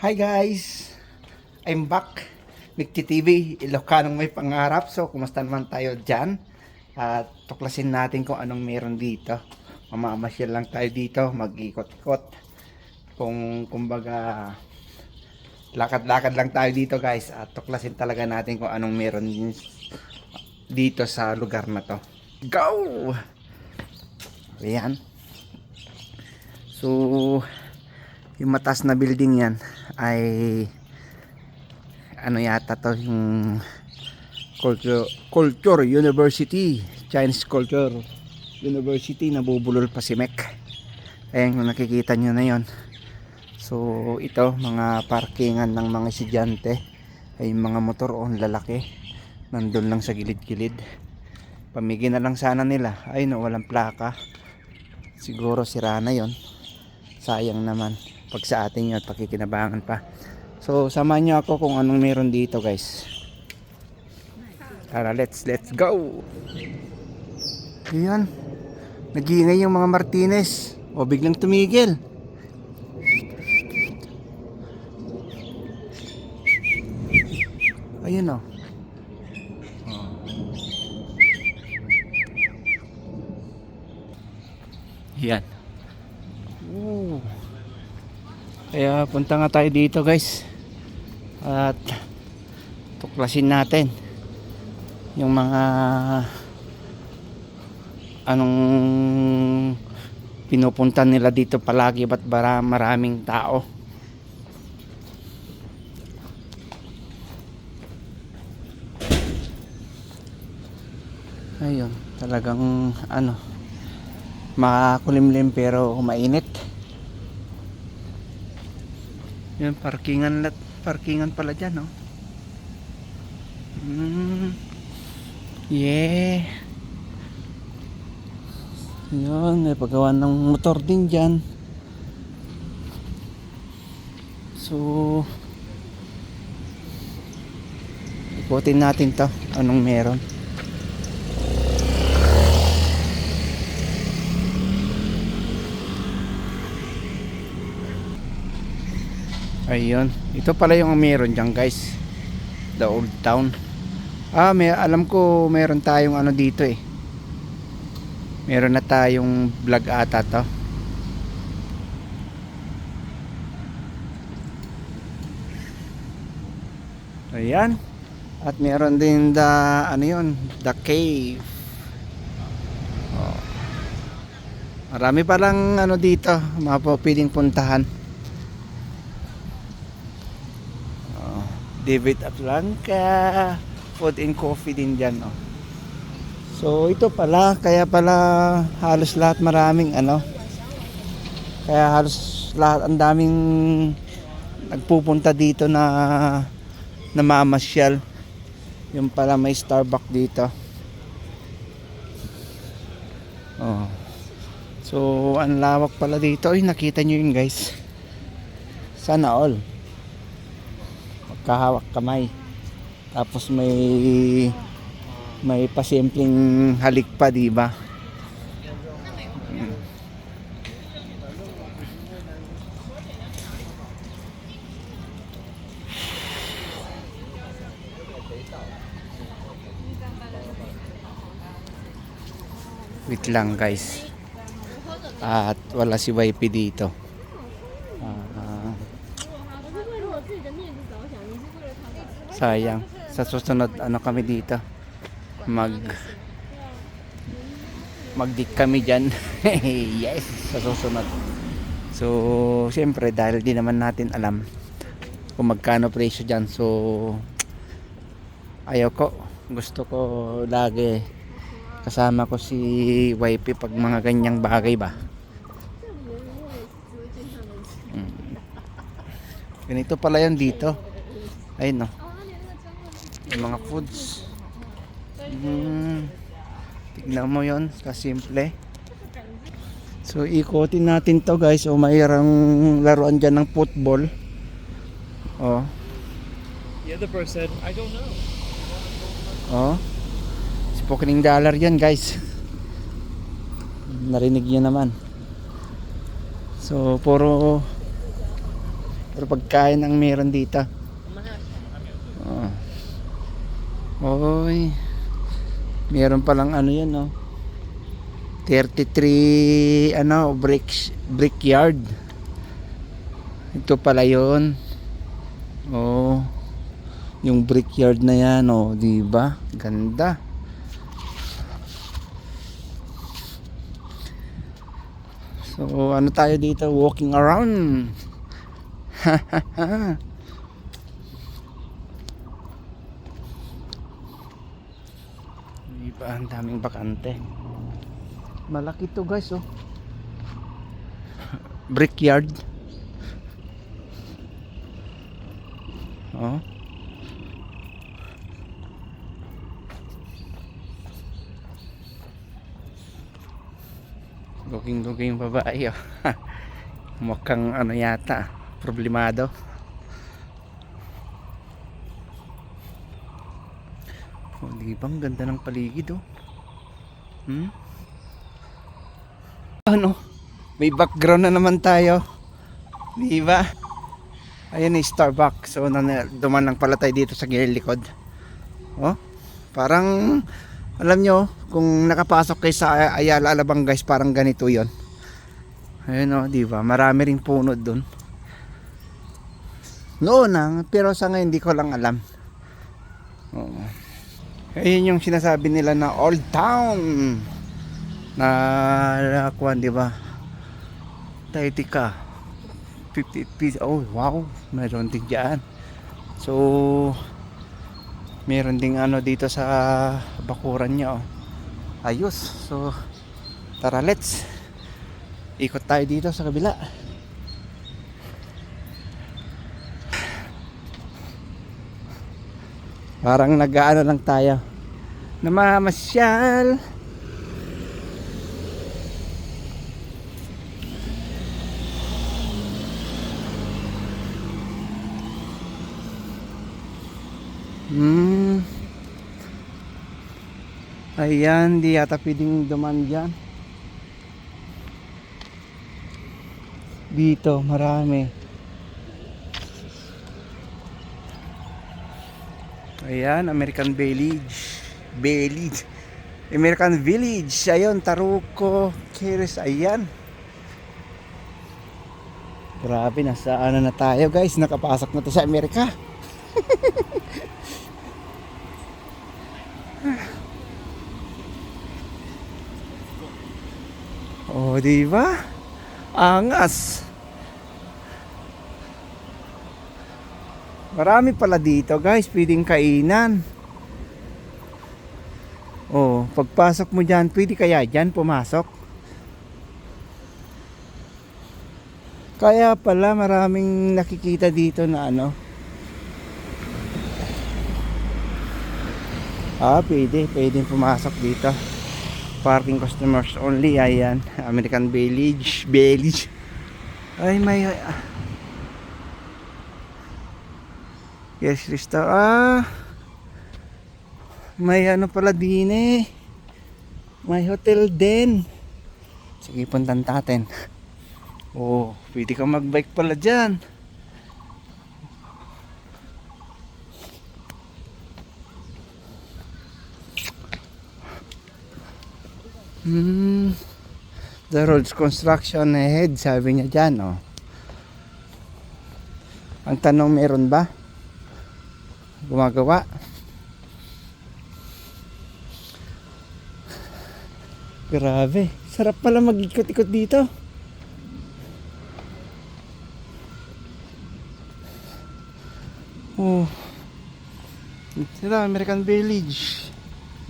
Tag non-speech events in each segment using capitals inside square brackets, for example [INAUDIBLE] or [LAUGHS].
Hi guys! I'm back. Mikti TV, Ilocanong may pangarap. So, kumusta naman tayo dyan? At tuklasin natin kung anong meron dito. Mamamasyal lang tayo dito, mag-ikot-ikot. Kung kumbaga, lakad-lakad lang tayo dito guys. At tuklasin talaga natin kung anong meron dito sa lugar na to. Go! Ayan. So, yung mataas na building yan ay ano yata to yung culture, culture university Chinese culture university nabubulol pa si Mek ayan kung nakikita nyo na yon so ito mga parkingan ng mga estudyante. Ay mga motor on lalaki. Nandun lang sa gilid-gilid. Pamigay na lang sana nila. Ay no walang plaka. Siguro sira na yon sayang naman pag sa atin yun at pakikinabangan pa. So samahan nyo ako kung anong meron dito guys. Tara let's let's go! Ayan. Nag-iingay yung mga Martinez. O biglang tumigil. Ayun o yan Kaya punta nga tayo dito guys. At tuklasin natin yung mga anong pinupunta nila dito palagi ba't bara maraming tao. Ayun, talagang ano makakulimlim pero mainit. Yan, parkingan lat, parkingan pala dyan, no? Mm. Yeah. Yun, may paggawa ng motor din dyan. So, ikutin natin to. Anong meron. Ayun. Ito pala yung meron dyan guys. The old town. Ah, may, alam ko meron tayong ano dito eh. Meron na tayong vlog ata to. Ayan. At meron din the ano yun, the cave. Oh. Marami palang ano dito, mga piling puntahan. David Atlanca food and coffee din dyan oh. so ito pala kaya pala halos lahat maraming ano kaya halos lahat ang daming nagpupunta dito na namamasyal yung pala may Starbucks dito. Oh. so ang lawak pala dito. Ay nakita nyo yun guys. Sana all magkahawak kamay. Tapos may may pasimpleng halik pa di ba? Wait lang guys. At wala si YP dito sayang. Sa susunod ano kami dito? Mag magdik kami dyan. [LAUGHS] Yes sa susunod. So siyempre dahil di naman natin alam kung magkano presyo dyan so ayaw ko gusto ko lagi kasama ko si wifey pag mga ganyang bagay ba? Hmm. ganito pala yan dito. Ayun no? Yung mga foods. Mm, tignan mo yon kasimple. So ikotin natin to guys. O mayroong laruan dyan ng football. Oh. The other said, I don't know. oh. Spokening dollar yan guys. Narinig nyo naman. So puro Pero pagkain ang meron dito. Oh. Oy. Meron palang ano yan, no? 33 ano, bricks, brickyard. Ito pala 'yon. Oh. Yung brickyard na yan, oh, 'di ba? Ganda. So, ano tayo dito? Walking around. [LAUGHS] Diba, ang daming bakante. Malaki to guys, oh. [LAUGHS] Brickyard. Oh. Luging-luging babae, oh. [LAUGHS] Mukhang ano yata, problemado. Oh? Ang ganda ng paligid, oh. Hmm? Ano? May background na naman tayo. Di ba? Ayan yung Starbucks. So, duman lang pala tayo dito sa likod. Oh, parang alam nyo, kung nakapasok kayo sa Ayala Alabang guys, parang ganito yon. Ayun oh, di ba? Marami ring puno doon. Noon lang, pero sa ngayon hindi ko lang alam. Oo. Ayun yung sinasabi nila na Old Town. Na nakakuan, di ba? Taitika. 50 piece. Oh, wow. Meron din dyan. So, meron ding ano dito sa bakuran niya. Oh. Ayos. So, tara let's. Ikot tayo dito sa kabila. Parang nag-ano lang tayo. Namamasyal. Hmm. Ayan, di yata pwedeng duman dyan. Dito, marami. Ayan, American Village. Village. American Village. Ayun, Taruco, Keres. Ayan. Grabe, nasa ano na tayo guys. Nakapasok na to sa Amerika. [LAUGHS] Oh, di ba? Angas. Marami pala dito, guys. Pwedeng kainan. Oh, pagpasok mo diyan, pwede kaya diyan pumasok? Kaya pala maraming nakikita dito na ano. Ah, pwede. Pwede pumasok dito parking customers only ayan American Village Village ay may ah. Yes Rista ah may ano pala din eh may hotel din sige puntan natin [LAUGHS] oh pwede ka magbike pala dyan Hmm. The roads construction ahead, sabi niya dyan, oh. Ang tanong, meron ba? Gumagawa? Grabe. Sarap pala mag-ikot-ikot dito. Oh. Sila, American Village.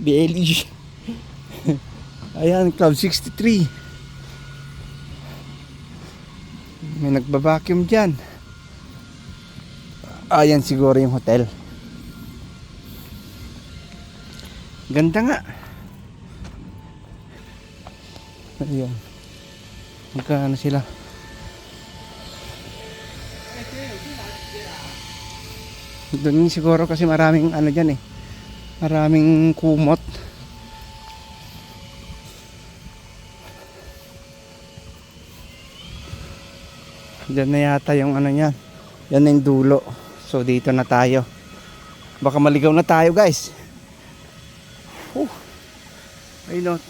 Village. [LAUGHS] Ayan, Club 63. May nagbabacuum dyan. Ayan siguro yung hotel. Ganda nga. Ayan. Magkano sila? Doon siguro kasi maraming ano dyan eh. Maraming kumot. Diyan na yata yung ano niya. Yan na yung dulo. So dito na tayo. Baka maligaw na tayo guys. Ayun o.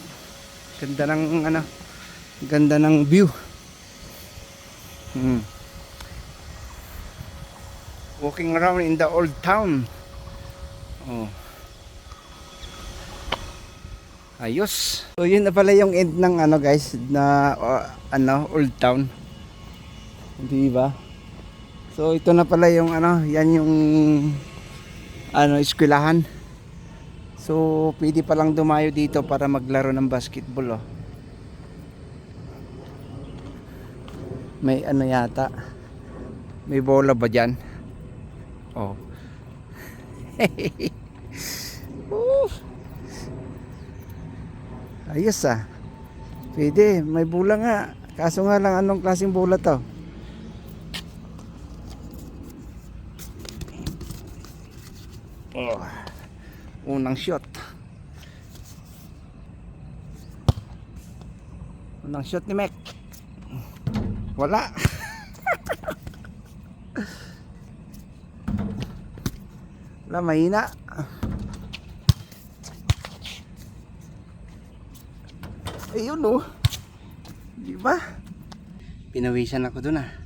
Ganda ng ano. Ganda ng view. Hmm. Walking around in the old town. Oh. Ayos. So yun na pala yung end ng ano guys na uh, ano old town. Di ba? So ito na pala yung ano, yan yung ano eskwelahan. So pwede pa lang dumayo dito para maglaro ng basketball oh. May ano yata. May bola ba diyan? Oh. [LAUGHS] Woo! Ayos ah. Pwede, may bola nga. Kaso nga lang anong klaseng bola to? Unang shot. Unang shot ni Mac. Wala. [LAUGHS] Wala, mahina. Ayun oh. Di ba? Pinawisan ako dun ah.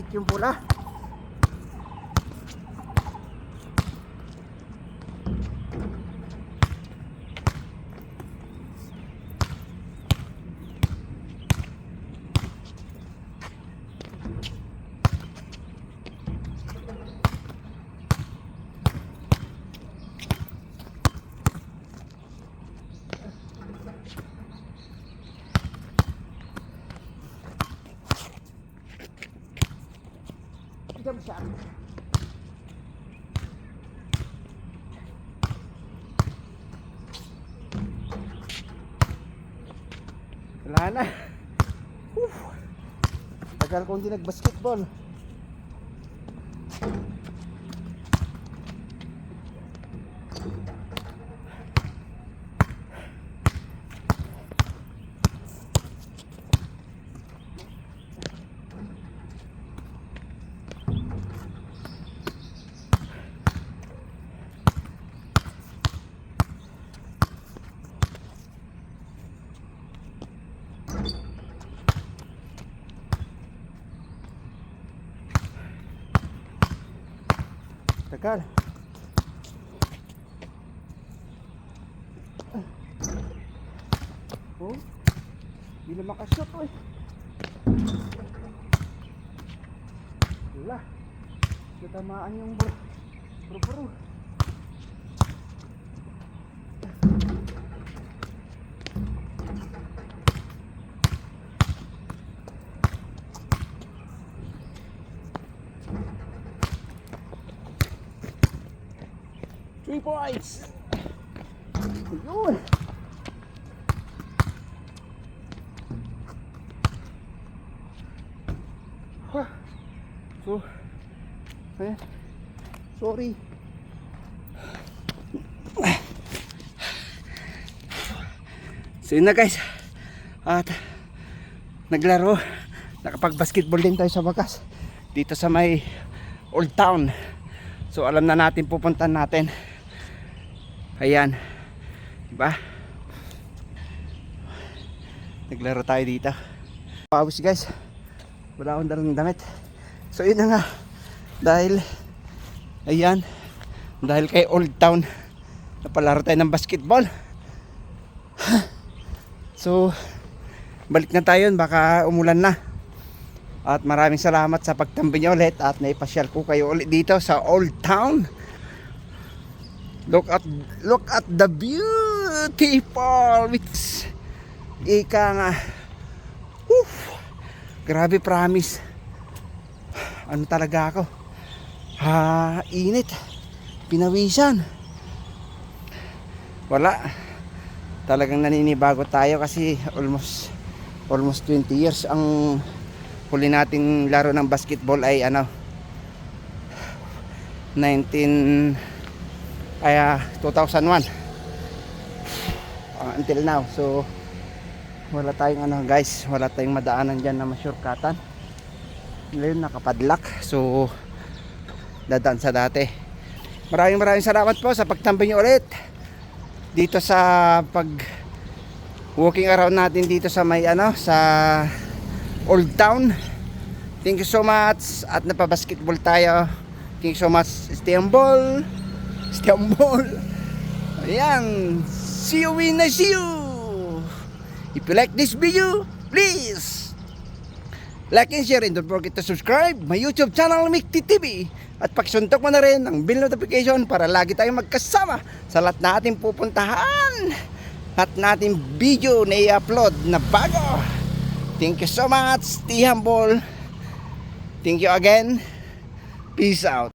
Balik yung pula. Jump shot. Wala na. Whew. Tagal ko hindi nag-basketball. Tagal. Oh, hindi na makashot oy. Wala. Natamaan yung bro. Bro bro. Three points! Ayun! Ha. So, ayan. Sorry. So yun na guys. At naglaro. Nakapag-basketball din tayo sa wakas. Dito sa may Old Town. So alam na natin pupuntahan natin. Ayan. Diba? Naglaro tayo dito. Pawis guys. Wala akong dalang damit. So yun na nga. Dahil ayan. Dahil kay Old Town napalaro tayo ng basketball. [SIGHS] So balik na tayo baka umulan na. At maraming salamat sa pagtambi niyo ulit at naipasyal ko kayo ulit dito sa Old Town. Look at look at the beautiful which ika nga. Whew, grabe promise. ano talaga ako. Ha, init. Pinawisan. Wala. Talagang naninibago tayo kasi almost almost 20 years ang huli nating laro ng basketball ay ano 19 ay ah, 2001 Ah, until now. So wala tayong ano guys. Wala tayong madaanan dyan na masyurkatan ngayon nakapadlock. So dadaan sa dati. Maraming maraming salamat po sa pagtambay nyo ulit dito sa pag walking around natin dito sa may ano sa Old Town. Thank you so much. At napabasketball tayo. Thank you so much Istanbul Istanbul. Ayan. See you when I see you. If you like this video please like and share. And don't forget to subscribe my YouTube channel Mikti TV at pakisuntok mo na rin ang bell notification para lagi tayong magkasama sa lahat na ating pupuntahan. At nating video na i-upload na bago. Thank you so much. Stay thank you again. Peace out